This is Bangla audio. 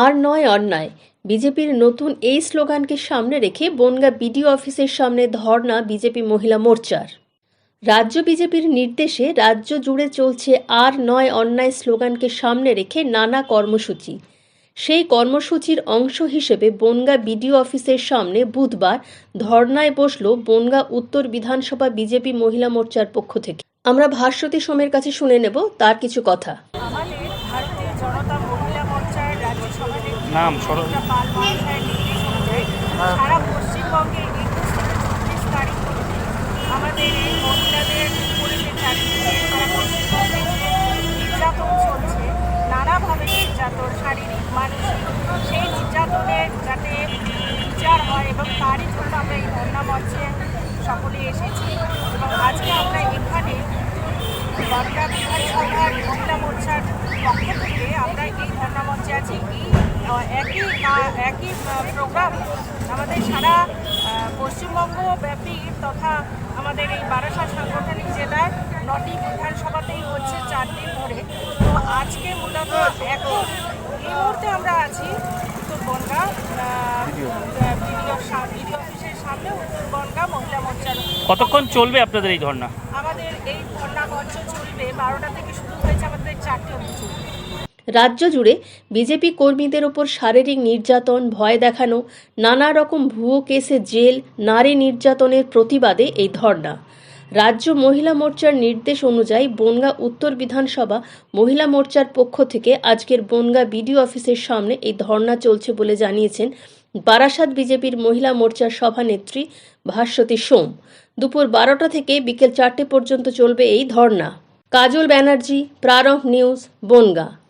আর নয় অন্যায়। বিজেপির নতুন এই স্লোগানকে সামনে রেখে বনগা বিডিও অফিসের সামনে ধর্না বিজেপি মহিলা মোর্চার। রাজ্য বিজেপির নির্দেশে রাজ্য জুড়ে চলছে আর নয় অন্যায় স্লোগানকে সামনে রেখে নানা কর্মসূচি। সেই কর্মসূচির অংশ হিসেবে বনগা বিডিও অফিসের সামনে বুধবার ধর্নায় বসল বনগা উত্তর বিধানসভা বিজেপি মহিলা মোর্চার পক্ষ থেকে। আমরা ভাস্বতী সোমের কাছে শুনে নেব তার কিছু কথা আমাদের ভারতীয় জনতা মহিলা মোর্চার রাজ্য সভানেত্রী নাম, অনুযায়ী সারা পশ্চিমবঙ্গে একুশ থেকে চব্বিশ তারিখ আমাদের এই মহিলাদের পুলিশের চারিদিকে সারা পশ্চিমবঙ্গে নির্যাতন চলছে নানাভাবে নির্যাতন শারীরিক মানসিক সেই নির্যাতনের যাতে বিচার হয় এবং তারই জন্য আমরা এই ধর্ণা মঞ্চে সকলে এসেছি এবং আজকে আমরা এখানে বিধানসভার মহিলা মোর্চার পক্ষ থেকে আমরা এই একই একই প্রোগ্রাম আমাদের সারা পশ্চিমবঙ্গ ব্যাপী তথা আমাদের এই বারাসাত সাংগঠনিক জেলার নটি বিধানসভাতেই হচ্ছে চার দিন ধরে। তো আজকে মূলত এখন এই মুহূর্তে আমরা আছি উত্তর বনগাঁ বিডিও অফিসের সামনে উত্তর বনগাঁ মহিলা মোর্চার কতক্ষণ চলবে আপনাদের এই ধর্না আমাদের এই ধর্ণা মঞ্চ চলবে বারোটা থেকে শুরু হয়েছে আমাদের চারটে অবধি চলবে। রাজ্য জুড়ে বিজেপি কর্মীদের ওপর শারীরিক নির্যাতন, ভয় দেখানো, নানা রকম ভুয়ো কেসে জেল, নারী নির্যাতনের প্রতিবাদে এই ধর্ণা। রাজ্য মহিলা মোর্চার নির্দেশ অনুযায়ী বনগা উত্তর বিধানসভা মহিলা মোর্চার পক্ষ থেকে আজকের বনগা বিডিও অফিসের সামনে এই ধর্ণা চলছে বলে জানিয়েছেন বারাসাত বিজেপির মহিলা মোর্চার সভানেত্রী ভাস্বতী সোম। দুপুর বারোটা থেকে বিকেল চারটে পর্যন্ত চলবে এই ধর্ণা। কাজল ব্যানার্জি, প্রারম্ভ নিউজ, বনগা।